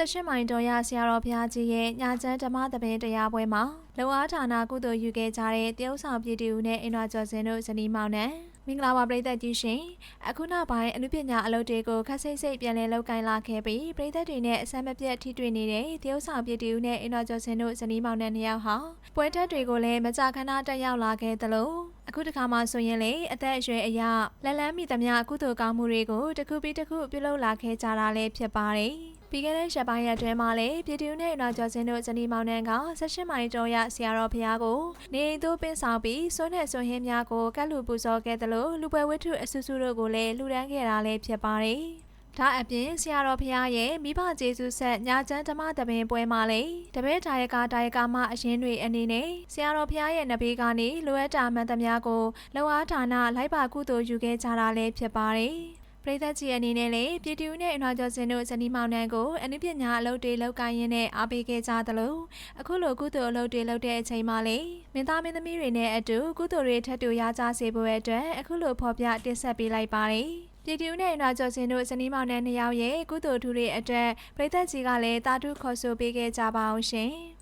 ဆက်ရှင်မိုင်တော်ရဆရာတော်ဘုရားကြီးရဲ့ညာချမ်းဓမ္မသဘင်တရားပွဲမှာလုံအားဌာနကုသိုလ်ယူခဲ့ကြတဲ့တရုတ်ဆောင်ပြည်သူနဲ့အင်ဒွာကျော်စင်တို့ဇနီးမောင်နှံမင်္ဂလာပါပရိသတ်ကြီးရှင်အခုနောက်ပိုင်းအနုပညာအလုပ်တွေကိုခက်စိတ်စိတ်ပြန်လည်လုပ်ကိုင်လာခဲ့ပြီးပရိသတ်တွေနဲ့အဆမ်းမပြတ်ထိတွေ့နေတဲ့တရုတ်ဆောင်ပြည်သူနဲ့အင်ဒွာကျော်စင်တို့ဇနီးမောင်နှံနှစ်ယောက်ဟာပွဲတက်တွေကိုလည်းမကြာခဏတက်ရောက်လာခဲ့သလိုအခုတစ်ခါမှဆိုရင်လေအသက်အရွယ်အရလက်လန်းမိသမျှကုသိုလ်ကောင်းမှုတွေကိုတစ်ခုပြီးတစ်ခုပြုလုပ်လာခဲ့ကြတာလည်းဖြစ်ပါတယ် ပြီးခဲ့တဲ့ရက်ပိုင်းရက်တွင်မှာလည်းပြည်သူနဲ့နောက်ကျော်စင်တို့ဇနီးမောင်နှံကဆက်ရှင်မိုင်တော်ရဆရာတော်ဖျားကိုနေအိမ်သို့ပင်းဆောင်ပြီးစွန်းနဲ့စွန်းဟင်းများကိုကတ်လူပူဇော်ခဲ့သလိုလူပွဲဝတ္ထုအဆူဆူတို့ကိုလည်းလှူဒန်းခဲ့တာလည်းဖြစ်ပါတယ်။ဒါအပြင်ဆရာတော်ဖျားရဲ့မိဘကျေးဇူးဆက်ညာချမ်းဓမ္မတပင်ပွဲမှာလေတပည့်တာယကတာယကမအရင်တွေအနေနဲ့ဆရာတော်ဖျားရဲ့နဘေးကနေလိုအပ်တာမှန်သမျှကိုလောအားဌာနလိုက်ပါကုသိုလ်ယူခဲ့ကြတာလည်းဖြစ်ပါတယ်။ပ ရိသတ်ကြီးအနေနဲ့လည်းပြည်သူနဲ့အနာကျော်စင်တို့ဇနီးမောင်နှံကိုအနုပညာအလုပ်တွေလုပ်ကိုင်းရင်းနဲ့အားပေးခဲ့ကြသလိုအခုလိုကုသိုလ်အလုပ်တွေလုပ်တဲ့အချိန်မှလေမင်းသားမင်းသမီးတွေနဲ့အတူကုသိုလ်တွေထပ်တူရကြစေဖို့အတွက်အခုလိုဖော်ပြတင်ဆက်ပေးလိုက်ပါတယ်ပြည်သူနဲ့အနာကျော်စင်တို့ဇနီးမောင်နှံနှစ်ယောက်ရဲ့ကုသိုလ်ထူတွေအတွက်ပရိသတ်ကြီးကလည်းတာတုခေါ်ဆိုပေးခဲ့ကြပါအောင်ရှင်။